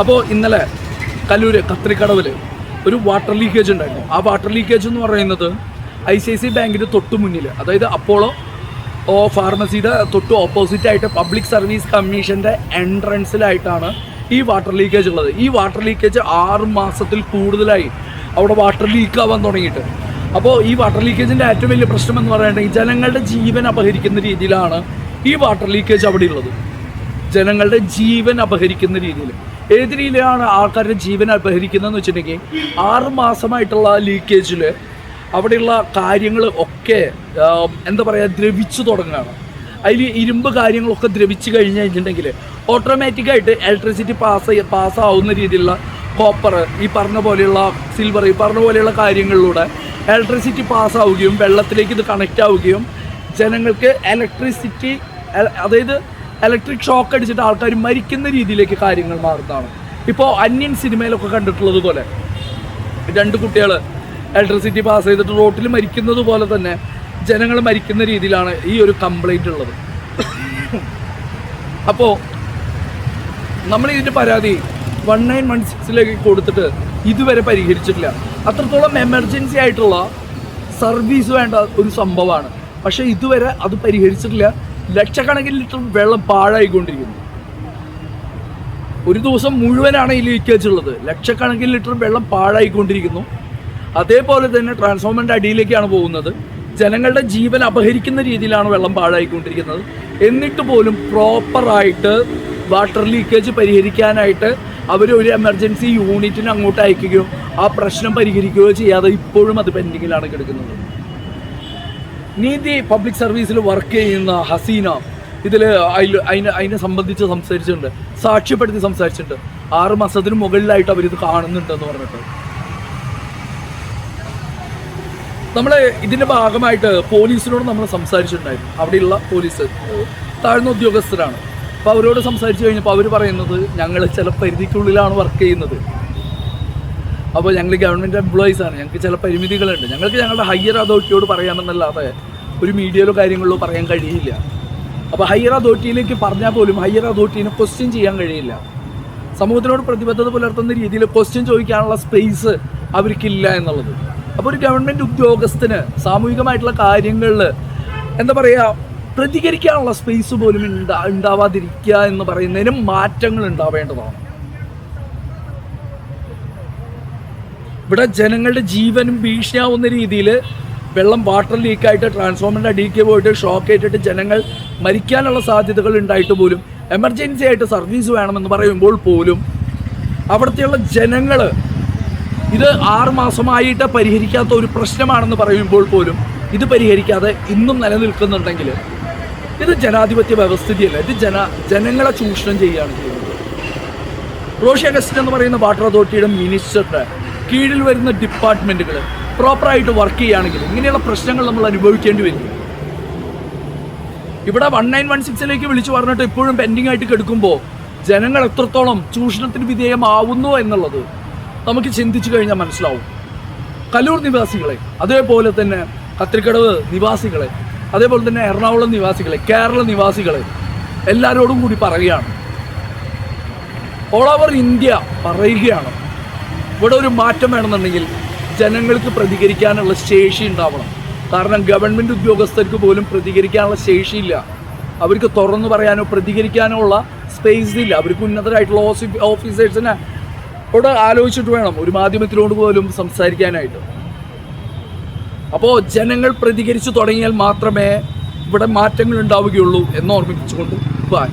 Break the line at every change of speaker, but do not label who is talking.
അപ്പോൾ ഇന്നലെ കല്ലൂർ കത്രിക്കടവിൽ ഒരു വാട്ടർ ലീക്കേജ് ഉണ്ടായിരുന്നു. ആ വാട്ടർ ലീക്കേജ് എന്ന് പറയുന്നത് ഐ സി ഐ സി ബാങ്കിന്റെ തൊട്ട് മുന്നിൽ അതായത് അപ്പോളോ ഓ ഫാർമസിയുടെ തൊട്ട് ഓപ്പോസിറ്റ് ആയിട്ട് പബ്ലിക് സർവീസ് കമ്മീഷന്റെ എൻട്രൻസിലായിട്ടാണ് ഈ വാട്ടർ ലീക്കേജ് ഉള്ളത്. ഈ വാട്ടർ ലീക്കേജ് ആറ് മാസത്തിൽ കൂടുതലായി അവിടെ വാട്ടർ ലീക്ക് ആവാൻ തുടങ്ങിയിട്ട്. അപ്പോൾ ഈ വാട്ടർ ലീക്കേജിന്റെ ഏറ്റവും വലിയ പ്രശ്നം എന്ന് പറയുന്നത് ജനങ്ങളുടെ ജീവൻ അപഹരിക്കുന്ന രീതിയിലാണ് ഈ വാട്ടർ ലീക്കേജ് അവിടെ ഉള്ളത്. ജനങ്ങളുടെ ജീവൻ അപഹരിക്കുന്ന രീതിയിൽ ഏത് രീതിയിലാണ് ആൾക്കാരുടെ ജീവൻ അപഹരിക്കുന്നതെന്ന് വെച്ചിട്ടുണ്ടെങ്കിൽ ആറ് മാസമായിട്ടുള്ള ലീക്കേജിൽ അവിടെയുള്ള കാര്യങ്ങൾ ഒക്കെ എന്താ പറയുക ദ്രവിച്ചു തുടങ്ങുകയാണ്. അതിൽ ഇരുമ്പ് കാര്യങ്ങളൊക്കെ ദ്രവിച്ചു കഴിഞ്ഞ് കഴിഞ്ഞിട്ടുണ്ടെങ്കിൽ ഓട്ടോമാറ്റിക്കായിട്ട് ഇലക്ട്രിസിറ്റി പാസ് പാസ്സാവുന്ന രീതിയിലുള്ള കോപ്പർ ഈ പറഞ്ഞ പോലെയുള്ള സിൽവർ ഈ പറഞ്ഞ പോലെയുള്ള കാര്യങ്ങളിലൂടെ ഇലക്ട്രിസിറ്റി പാസ്സാവുകയും വെള്ളത്തിലേക്ക് ഇത് കണക്റ്റ് ആവുകയും ജനങ്ങൾക്ക് ഇലക്ട്രിസിറ്റി അതായത് ഇലക്ട്രിക് ഷോക്ക് അടിച്ചിട്ട് ആൾക്കാർ മരിക്കുന്ന രീതിയിലേക്ക് കാര്യങ്ങൾ മാറുന്നതാണ്. ഇപ്പോൾ അന്യൻ സിനിമയിലൊക്കെ കണ്ടിട്ടുള്ളത് പോലെ രണ്ട് കുട്ടികൾ ഇലക്ട്രിസിറ്റി പാസ് ചെയ്തിട്ട് റോട്ടിൽ മരിക്കുന്നത് പോലെ തന്നെ ജനങ്ങൾ മരിക്കുന്ന രീതിയിലാണ് ഈ ഒരു കംപ്ലൈന്റ് ഉള്ളത്. അപ്പോൾ നമ്മൾ ഇതിന്റെ പരാതി വൺ നയൻ വൺ സിക്സിലേക്ക് കൊടുത്തിട്ട് ഇതുവരെ പരിഹരിച്ചിട്ടില്ല. അത്രത്തോളം എമർജൻസി ആയിട്ടുള്ള സർവീസ് വേണ്ട ഒരു സംഭവമാണ്. പക്ഷേ ഇതുവരെ അത് പരിഹരിച്ചിട്ടില്ല. ലക്ഷക്കണക്കിന് ലിറ്റർ വെള്ളം പാഴായിക്കൊണ്ടിരിക്കുന്നു. ഒരു ദിവസം മുഴുവനാണ് ഈ ലീക്കേജ് ഉള്ളത്. ലക്ഷക്കണക്കിന് ലിറ്റർ വെള്ളം പാഴായിക്കൊണ്ടിരിക്കുന്നു. അതേപോലെ തന്നെ ട്രാൻസ്ഫോമറിന്റെ അടിയിലേക്കാണ് പോകുന്നത്. ജനങ്ങളുടെ ജീവൻ അപഹരിക്കുന്ന രീതിയിലാണ് വെള്ളം പാഴായിക്കൊണ്ടിരിക്കുന്നത്. എന്നിട്ട് പോലും പ്രോപ്പറായിട്ട് വാട്ടർ ലീക്കേജ് പരിഹരിക്കാനായിട്ട് അവർ ഒരു എമർജൻസി യൂണിറ്റിന് അങ്ങോട്ട് അയക്കുകയോ ആ പ്രശ്നം പരിഹരിക്കുകയോ ചെയ്യാതെ ഇപ്പോഴും അത് പെൻഡിങ്ങിലാണ് കിടക്കുന്നത്. നീതി പബ്ലിക് സർവീസിൽ വർക്ക് ചെയ്യുന്ന ഹസീന ഇതിൽ അതിൽ അതിനെ അതിനെ സംബന്ധിച്ച് സംസാരിച്ചിട്ടുണ്ട്. സാക്ഷ്യപ്പെടുത്തി സംസാരിച്ചിട്ടുണ്ട്. ആറ് മാസത്തിന് മുകളിലായിട്ട് അവരിത് കാണുന്നുണ്ടെന്ന് പറഞ്ഞിട്ട്. നമ്മൾ ഇതിന്റെ ഭാഗമായിട്ട് പോലീസിനോട് നമ്മൾ സംസാരിച്ചിട്ടുണ്ടായിരുന്നു. അവിടെയുള്ള പോലീസ്. താഴ്ന്ന ഉദ്യോഗസ്ഥരാണ്. അപ്പോൾ അവരോട് സംസാരിച്ചു കഴിഞ്ഞപ്പോൾ അവർ പറയുന്നത് ഞങ്ങൾ ചില പരിധിക്കുള്ളിലാണ് വർക്ക് ചെയ്യുന്നത്. അപ്പോൾ ഞങ്ങൾ ഗവൺമെന്റ് എംപ്ലോയീസ് ആണ്. ഞങ്ങൾക്ക് ചില പരിമിതികളുണ്ട്. ഞങ്ങൾക്ക് ഞങ്ങളുടെ ഹയർ അതോറിറ്റിയോട് പറയാമെന്നല്ലാതെ ഒരു മീഡിയയിലോ കാര്യങ്ങളിലോ പറയാൻ കഴിയില്ല. അപ്പോൾ ഹയർ അതോറിറ്റിയിലേക്ക് പറഞ്ഞാൽ പോലും ഹയർ അതോറിറ്റീനെ ക്വസ്റ്റ്യൻ ചെയ്യാൻ കഴിയില്ല. സമൂഹത്തിനോട് പ്രതിബദ്ധത പുലർത്തുന്ന രീതിയിൽ ക്വസ്റ്റ്യൻ ചോദിക്കാനുള്ള സ്പേസ് അവർക്കില്ല എന്നുള്ളത്. അപ്പോൾ ഒരു ഗവൺമെന്റ് ഉദ്യോഗസ്ഥന് സാമൂഹികമായിട്ടുള്ള കാര്യങ്ങളിൽ എന്താ പറയുക പ്രതികരിക്കാനുള്ള സ്പേസ് പോലും ഉണ്ടാ ഉണ്ടാവാതിരിക്കുക എന്ന് പറയുന്നതിന് മാറ്റങ്ങൾ ഉണ്ടാവേണ്ടതാണ് ഇവിടെ ജനങ്ങളുടെ ജീവനും ഭീഷണിയാവുന്ന രീതിയിൽ വെള്ളം വാട്ടർ ലീക്കായിട്ട് ട്രാൻസ്ഫോമറിന്റെ കെ പോയിട്ട് ഷോക്ക് ഏറ്റിട്ട് ജനങ്ങൾ മരിക്കാനുള്ള സാധ്യതകൾ ഉണ്ടായിട്ട് പോലും എമർജൻസി ആയിട്ട് സർവീസ് വേണമെന്ന് പറയുമ്പോൾ പോലും അവിടുത്തെയുള്ള ജനങ്ങൾ ഇത് ആറുമാസമായിട്ട് പരിഹരിക്കാത്ത ഒരു പ്രശ്നമാണെന്ന് പറയുമ്പോൾ പോലും ഇത് പരിഹരിക്കാതെ ഇന്നും നിലനിൽക്കുന്നുണ്ടെങ്കിൽ ഇത് ജനാധിപത്യ വ്യവസ്ഥിതിയല്ല. ഇത് ജന ജനങ്ങളെ ചൂഷണം ചെയ്യുകയാണ് ചെയ്യുന്നത്. റോഷി അഗസ്റ്റിൻ എന്ന് പറയുന്ന വാട്ടർ അതോറിറ്റിയുടെ മിനിസ്റ്ററുടെ കീഴിൽ വരുന്ന ഡിപ്പാർട്ട്മെന്റുകൾ പ്രോപ്പറായിട്ട് വർക്ക് ചെയ്യുകയാണെങ്കിൽ ഇങ്ങനെയുള്ള പ്രശ്നങ്ങൾ നമ്മൾ അനുഭവിക്കേണ്ടി വരും. ഇവിടെ വൺ നയൻ വൺ സിക്സിലേക്ക് വിളിച്ചു പറഞ്ഞിട്ട് ഇപ്പോഴും പെൻഡിങ് ആയിട്ട് കിടക്കുമ്പോൾ ജനങ്ങൾ എത്രത്തോളം ചൂഷണത്തിന് വിധേയമാവുന്നു എന്നുള്ളത് നമുക്ക് ചിന്തിച്ചു കഴിഞ്ഞാൽ മനസ്സിലാവും. കലൂർ നിവാസികളെ അതേപോലെ തന്നെ കത്തിരിക്കടവ് നിവാസികളെ അതേപോലെ തന്നെ എറണാകുളം നിവാസികളെ കേരള നിവാസികളെ എല്ലാവരോടും കൂടി പറയുകയാണ്. ഓൾ ഓവർ ഇന്ത്യ പറയുകയാണ്. ഇവിടെ ഒരു മാറ്റം വേണമെന്നുണ്ടെങ്കിൽ ജനങ്ങൾക്ക് പ്രതികരിക്കാനുള്ള ശേഷി ഉണ്ടാവണം. കാരണം ഗവൺമെന്റ് ഉദ്യോഗസ്ഥർക്ക് പോലും പ്രതികരിക്കാനുള്ള ശേഷിയില്ല. അവർക്ക് തുറന്നു പറയാനോ പ്രതികരിക്കാനോ ഉള്ള സ്പേസ് ഇല്ല. അവർക്ക് ഉന്നതരായിട്ടുള്ള ഓഫീസേഴ്സിനെ ഇവിടെ ആലോചിച്ചിട്ട് വേണം ഒരു മാധ്യമത്തിനോട് പോലും സംസാരിക്കാനായിട്ട്. അപ്പോൾ ജനങ്ങൾ പ്രതികരിച്ചു തുടങ്ങിയാൽ മാത്രമേ ഇവിടെ മാറ്റങ്ങൾ ഉണ്ടാവുകയുള്ളൂ എന്ന് ഓർമ്മിപ്പിച്ചുകൊണ്ട് ബൈ